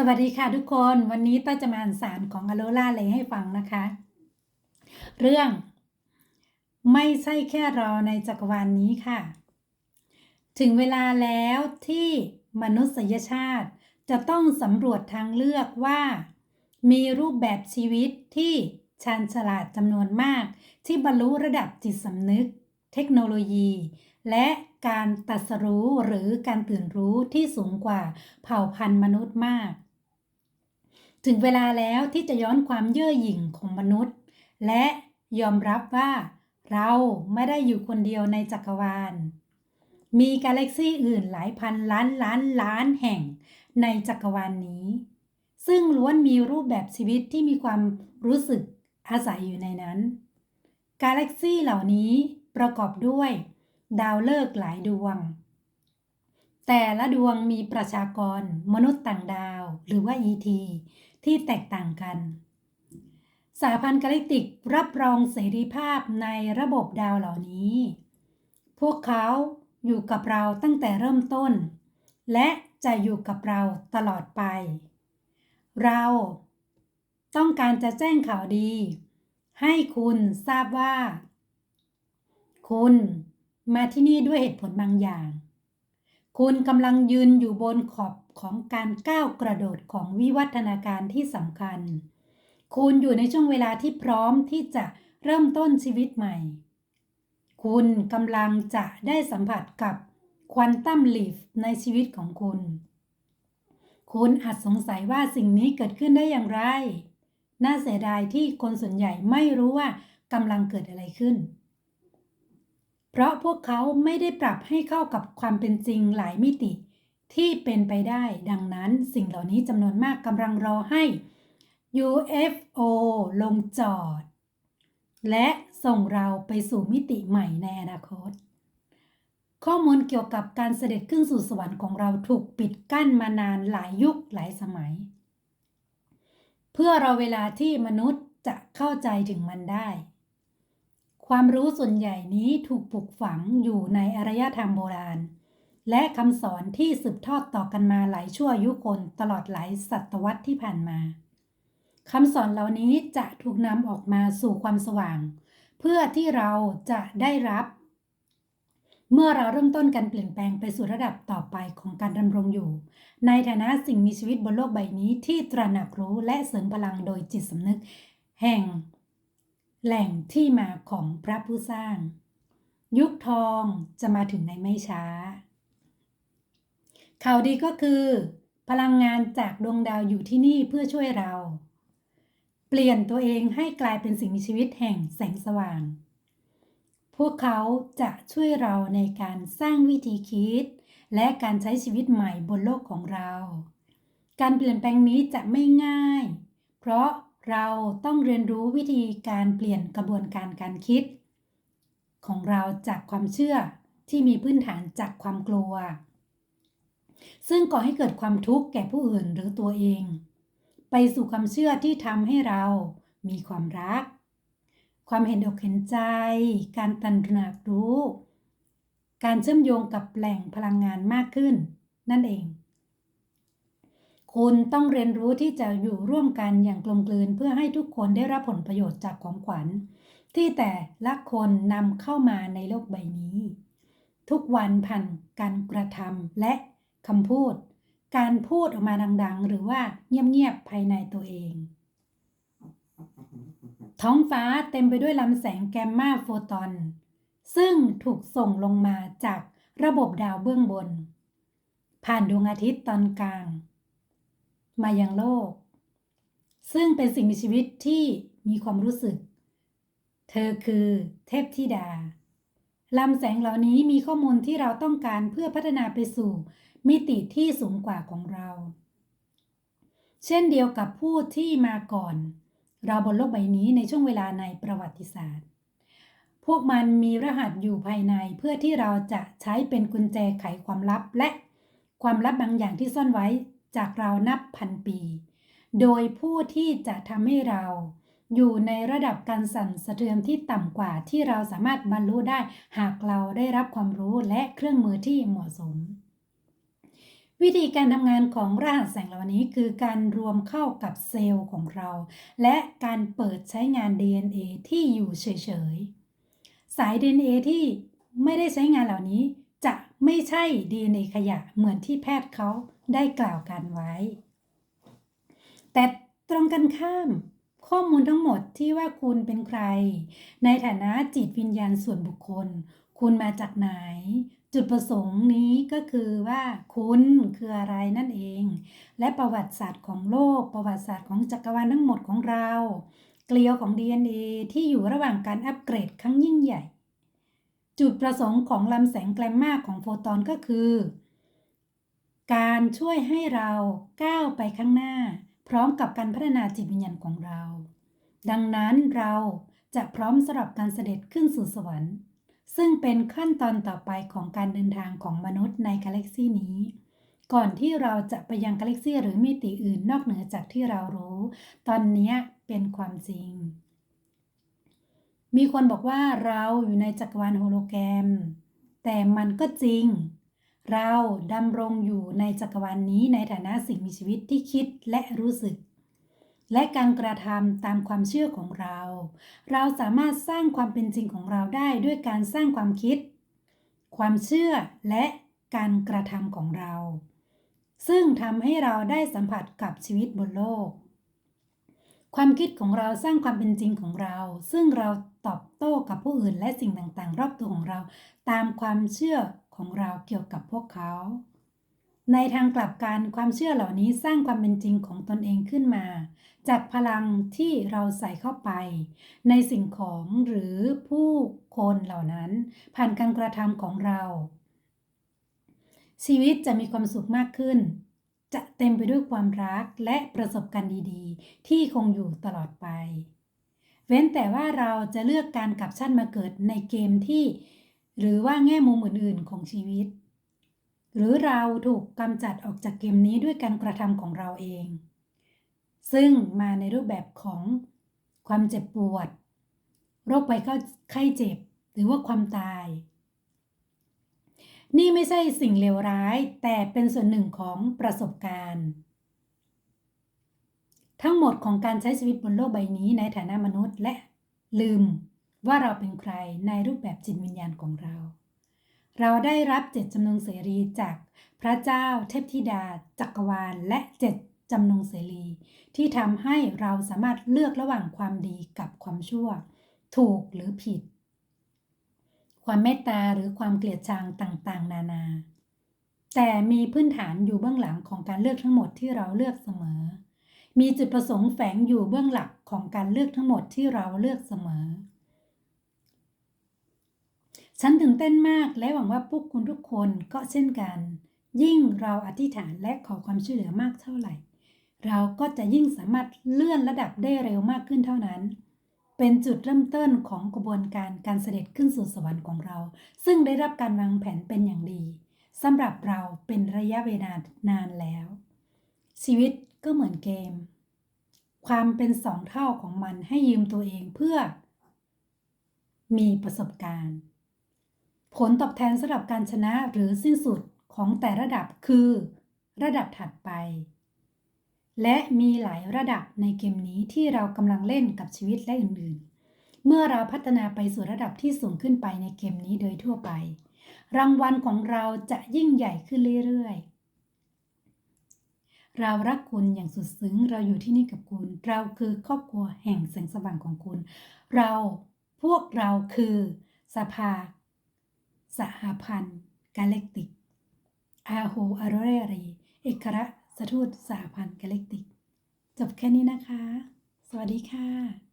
สวัสดีค่ะทุกคนวันนี้ต้าจะมาอ่านสารของอโลล่าเลยให้ฟังนะคะ เรื่อง ไม่ใช่แค่รอในจักรวาลนนี้ค่ะ ถึงเวลาแล้วที่มนุษยชาติจะต้องสำรวจทางเลือกว่า มีรูปแบบชีวิตที่ชาญฉลาดจำนวนมาก ที่บรรลุระดับจิตสำนึก เทคโนโลยี และการตรัสรู้หรือการตื่นรู้ที่สูงกว่าเผ่าพันธุ์มนุษย์มาก ถึงเวลาแล้วที่จะย้อนความเย่อหยิ่งของมนุษย์ และยอมรับว่าเราไม่ได้อยู่คนเดียวในจักรวาล มีกาแล็กซี่อื่นหลายพันล้านล้านล้านแห่งในจักรวาลนนี้ ซึ่งล้วนมีรูปแบบชีวิตที่มีความรู้สึกอาศัยอยู่ในนั้น กาแล็กซี่เหล่านี้ประกอบด้วย ดาวฤกษ์หลายดวง แต่ละดวงมีประชากรมนุษย์ต่างดาวหรือว่า ET ที่แตกต่างกันสาพันธ์กาล็กติกรับรองเสรีภาพในระบบดาวเหล่านี้ พวกเขาอยู่กับเราตั้งแต่เริ่มต้น และจะอยู่กับเราตลอดไป เราต้องการจะแจ้งข่าวดี ให้คุณทราบว่า คุณมาที่นี่ด้วยเหตุผลบางอย่าง คุณกำลังยืนอยู่บนขอบของการก้าวกระโดดของวิวัฒนาการที่สำคัญ คุณอยู่ในช่วงเวลาที่พร้อมที่จะเริ่มต้นชีวิตใหม่ คุณกำลังจะได้สัมผัสกับควอนตัมลีฟในชีวิตของคุณ คุณอาจสงสัยว่าสิ่งนี้เกิดขึ้นได้อย่างไร น่าเสียดายที่คนส่วนใหญ่ไม่รู้ว่ากำลังเกิดอะไรขึ้น เพราะพวกเขาไม่ได้ปรับให้เข้ากับความเป็นจริงหลายมิติ ที่เป็นไปได้ดังนั้นสิ่งเหล่านี้จำนวนมากกำลังรอให้ UFO ลงจอด และส่งเราไปสู่มิติใหม่ในอนาคต ข้อมูลเกี่ยวกับการเสด็จขึ้นสู่สวรรค์ของเราถูกปิดกั้นมานานหลายยุคหลายสมัย เพื่อราเวลาที่มนุษย์จะเข้าใจถึงมันได้ ความรู้ส่วนใหญ่นี้ถูกปลูกฝังอยู่ในอารยธรรมโบราณ และคำสอนที่สืบทอดต่อกันมาหลายชั่วอายุคนตลอดหลายศตวรรษที่ผ่านมาคำสอนเหล่านี้จะถูกนำออกมาสู่ความสว่าง เพื่อที่เราจะได้รับ เมื่อเราเริ่มต้นการเปลี่ยนแปลงไปสู่ระดับต่อไปของการดำรงอยู่ ในฐานะสิ่งมีชีวิตบนโลกใบนี้ที่ตระหนักรู้และเสริมพลังโดยจิตสำนึก แห่ง แหล่งที่มาของพระผู้สร้าง ยุคทองจะมาถึงในไม่ช้า ข่าวดีก็คือ พลังงานจากดวงดาวอยู่ที่นี่เพื่อช่วยเรา เปลี่ยนตัวเองให้กลายเป็นสิ่งมีชีวิตแห่งแสงสว่าง พวกเขาจะช่วยเราในการสร้างวิธีคิด และการใช้ชีวิตใหม่บนโลกของเรา การเปลี่ยนแปลงนี้จะไม่ง่าย เพราะ เราต้องเรียนรู้วิธีการเปลี่ยนกระบวนการการคิด ของเราจากความเชื่อที่มีพื้นฐานจากความกลัว ซึ่งก่อให้เกิดความทุกข์แก่ผู้อื่นหรือตัวเอง ไปสู่ความเชื่อที่ทำให้เรามีความรัก ความเห็นอกเห็นใจ การตระหนักรู้ การเชื่อมโยงกับแหล่งพลังงานมากขึ้น นั่นเอง คุณต้องเรียนรู้ที่จะอยู่ร่วมกันอย่างกลมกลืน เพื่อให้ทุกคนได้รับผลประโยชน์จากของขวัญ ที่แต่ละคนนำเข้ามาในโลกใบนี้ ทุกวันผ่านการกระทำและคำพูด การพูดออกมาดัง ๆ หรือว่าเงียบ ๆ ภายในตัวเอง ท้องฟ้าเต็มไปด้วยลำแสงแกมมาโฟตอน ซึ่งถูกส่งลงมาจากระบบดาวเบื้องบน ผ่านดวงอาทิตย์ตอนกลาง มายังโลก ซึ่งเป็นสิ่งมีชีวิตที่มีความรู้สึก เธอคือเทพธิดาลำแสงเหล่านี้มีข้อมูลที่เราต้องการเพื่อพัฒนาไปสู่มิติที่สูงกว่าของเรา เช่นเดียวกับผู้ที่มาก่อน เราบนโลกใบนี้ในช่วงเวลาในประวัติศาสตร์ พวกมันมีรหัสอยู่ภายในเพื่อที่เราจะใช้เป็นกุญแจไขความลับและความลับบางอย่างที่ซ่อนไว้ จากเรานับพันปี โดยผู้ที่จะทำให้เราอยู่ในระดับการสั่นสะเทือนที่ต่ำกว่าที่เราสามารถบรรลุได้หากเราได้รับความรู้และเครื่องมือที่เหมาะสม วิธีการทำงานของรหัสแสงเหล่านี้คือการรวมเข้ากับเซลล์ของเรา และการเปิดใช้งาน DNA ที่อยู่เฉยๆ สาย DNA ที่ไม่ได้ใช้งานเหล่านี้จะไม่ใช่ DNA ขยะเหมือนที่แพทย์เขา ได้กล่าวกันไว้ แต่ตรงกันข้าม ข้อมูลทั้งหมดที่ว่าคุณเป็นใคร ในฐานะจิตวิญญาณส่วนบุคคล คุณมาจากไหน จุดประสงค์นี้ก็คือว่าคุณคืออะไรนั่นเอง และประวัติศาสตร์ของโลก ประวัติศาสตร์ของจักรวาลทั้งหมดของเรา เกลียวของ DNA ที่อยู่ระหว่างการอัปเกรดครั้งยิ่งใหญ่ จุดประสงค์ของลำแสงแกลมมาของโฟตอนก็คือ การช่วยให้เราก้าวไปข้างหน้า พร้อมกับการพัฒนาจิตวิญญาณของเรา ดังนั้นเราจะพร้อมสำหรับการเสด็จขึ้นสู่สวรรค์ ซึ่งเป็นขั้นตอนต่อไปของการเดินทางของมนุษย์ในกาแล็กซีนี้ ก่อนที่เราจะไปยังกาแล็กซีหรือมิติอื่นนอกเหนือจากที่เรารู้ ตอนนี้เป็นความจริง มีคนบอกว่าเราอยู่ในจักรวาลโฮโลแกรม แต่มันก็จริง เราดำรงอยู่ในจักรวาลนนี้ในฐานะสิ่งมีชีวิตที่คิดและรู้สึก และการกระทำตามความเชื่อของเรา เราสามารถสร้างความเป็นจริงของเราได้ด้วยการสร้างความคิด ความเชื่อและการกระทำของเรา ซึ่งทำให้เราได้สัมผัสกับชีวิตบนโลก ความคิดของเราสร้างความเป็นจริงของเรา ซึ่งเราตอบโต้กับผู้อื่นและสิ่งต่างๆ รอบตัวของเรา ตามความเชื่อ ของเราเกี่ยวกับพวกเขา ในทางกลับกันความเชื่อเหล่านี้สร้างความเป็นจริงของตนเองขึ้นมา จากพลังที่เราใส่เข้าไป ในสิ่งของหรือผู้คนเหล่านั้น ผ่านการกระทำของเรา ชีวิตจะมีความสุขมากขึ้น จะเต็มไปด้วยความรักและประสบการณ์ดีๆ ที่คงอยู่ตลอดไป เว้นแต่ว่าเราจะเลือกการกลับชั้นมาเกิดในเกมที่ หรือว่าแง่มุมอื่นๆของชีวิต หรือเราถูกกำจัดออกจากเกมนี้ด้วยการกระทำของเราเอง ซึ่งมาในรูปแบบของความเจ็บปวด โรคไปเข้าไข้เจ็บ หรือว่าความตาย นี่ไม่ใช่สิ่งเลวร้าย แต่เป็นส่วนหนึ่งของประสบการณ์ ทั้งหมดของการใช้ชีวิตบนโลกใบนี้ในฐานะมนุษย์และลืม ว่าเราเป็นใครในรูปแบบจิตวิญญาณของเรา เราได้รับเจ็ดจำนงเสรีจากพระเจ้าเทพธิดา จักรวาลและเจ็ดจำนงเสรี ที่ทำให้เราสามารถเลือกระหว่างความดีกับความชั่ว ถูกหรือผิด ความเมตตาหรือความเกลียดชังต่างๆ นานา แต่มีพื้นฐานอยู่เบื้องหลังของการเลือกทั้งหมดที่เราเลือกเสมอ มีจุดประสงค์แฝงอยู่เบื้องหลักของการเลือกทั้งหมดที่เราเลือกเสมอ ฉันตื่นเต้นมากและหวังว่าพวกคุณทุกคนก็เช่นกัน ยิ่งเราอธิษฐานและขอความช่วยเหลือมากเท่าไหร่ เราก็จะยิ่งสามารถเลื่อนระดับได้เร็วมากขึ้นเท่านั้น เป็นจุดเริ่มต้นของกระบวนการการเสด็จขึ้นสู่สวรรค์ของเรา ซึ่งได้รับการวางแผนเป็นอย่างดีสำหรับเราเป็นระยะเวลานานแล้ว ชีวิตก็เหมือนเกม ความเป็นสองเท่าของมันให้ยืมตัวเองเพื่อ มีประสบการณ์ ผลตอบแทนสำหรับการชนะหรือสิ้นสุดของแต่ระดับคือ ระดับถัดไป และมีหลายระดับในเกมนี้ที่เรากำลังเล่นกับชีวิตและอื่นๆ เมื่อเราพัฒนาไปสู่ระดับที่สูงขึ้นไปในเกมนี้โดยทั่วไป รางวัลของเราจะยิ่งใหญ่ขึ้นเรื่อยๆ เรารักคุณอย่างสุดซึ้งเราอยู่ที่นี่กับคุณ เราคือครอบครัวแห่งแสงสว่างของคุณ เราพวกเราคือสภา สหพันธ์กาแล็กติก อาโฮอารเรรีเอกระสทูตสหพันธ์กาแล็กติก จบแค่นี้นะคะ สวัสดีค่ะ